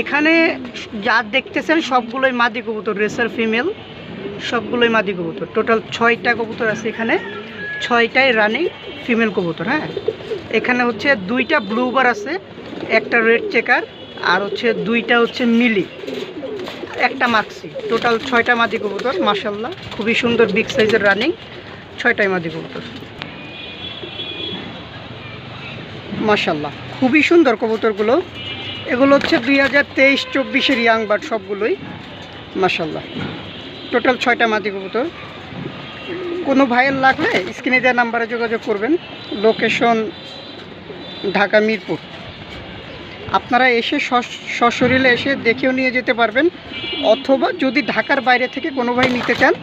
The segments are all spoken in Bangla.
এখানে যা দেখতেছেন, সবগুলোই মাদি কবুতর, রেসার ফিমেল, সবগুলোই মাদি কবুতর। টোটাল ছয়টা কবুতর আছে এখানে। ছয়টাই রানিং ফিমেল কবুতর হ্যাঁ? এখানে হচ্ছে দুইটা ব্লুবার আছে, একটা রেড চেকার আর হচ্ছে দুইটা হচ্ছে মিলি। একটা মাক্সি টোটাল ছয়টা মাদি কবুতর মাসাল্লাহ খুবই সুন্দর বিগ সাইজের রানিং ছয়টাই মাদি কবুতর। মাসাল্লাহ খুবই সুন্দর কবুতরগুলো। এগুলো হচ্ছে দুই হাজার তেইশ, চব্বিশের ইয়াং বার্ড সবগুলোই মাসাল্লাহ টোটাল ছয়টা মাদি কবুতর। কোনো ভাইয়ের লাগলে স্ক্রিনে দেওয়া নাম্বারে যোগাযোগ করবেন। লোকেশন ঢাকা মিরপুর। আপনারা এসে সশ- সশরীরে এসে দেখেও নিয়ে যেতে পারবেন। অথবা যদি ঢাকার বাইরে থেকে কোনো ভাই নিতে চান,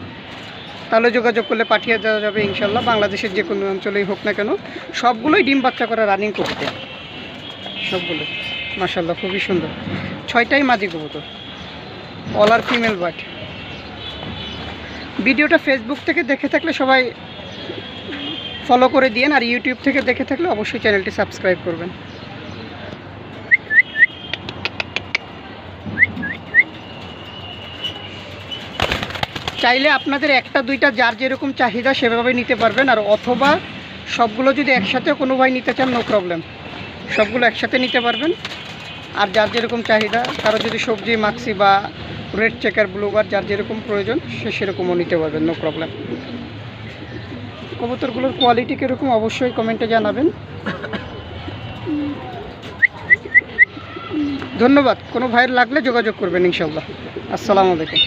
তাহলে যোগাযোগ করলে পাঠিয়ে দেওয়া যাবে ইনশাল্লাহ বাংলাদেশের যে কোনো অঞ্চলেই হোক না কেন। সবগুলোই ডিম বাচ্চা করা রানিং করতে সবগুলো মাসাল্লাহ খুবই সুন্দর। ছয়টাই মাদি কবুতর। অল আর ফিমেল বাট ভিডিওটা ফেসবুক থেকে দেখে থাকলে সবাই ফলো করে দিয়েন, আর ইউটিউব থেকে দেখে থাকলে অবশ্যই চ্যানেলটি সাবস্ক্রাইব করবেন। চাইলে আপনাদের একটা, দুইটা, যার যেরকম চাহিদা সেভাবে নিতে পারবেন, আর অথবা সবগুলো যদি একসাথে কোনো ভাই নিতে চান নো প্রবলেম সবগুলো একসাথে নিতে পারবেন। আর যার যেরকম চাহিদা কারও যদি সবজি, মাক্সি বা রেড চেকার ব্লুবার যার যেরকম প্রয়োজন, সে সেরকমও নিতে পারবেন নো প্রবলেম কবুতরগুলোর কোয়ালিটি কীরকম, অবশ্যই কমেন্টে জানাবেন। ধন্যবাদ। কোনো ভাইয়ের লাগলে যোগাযোগ করবেন ইনশাল্লাহ আসসালামু আলাইকুম।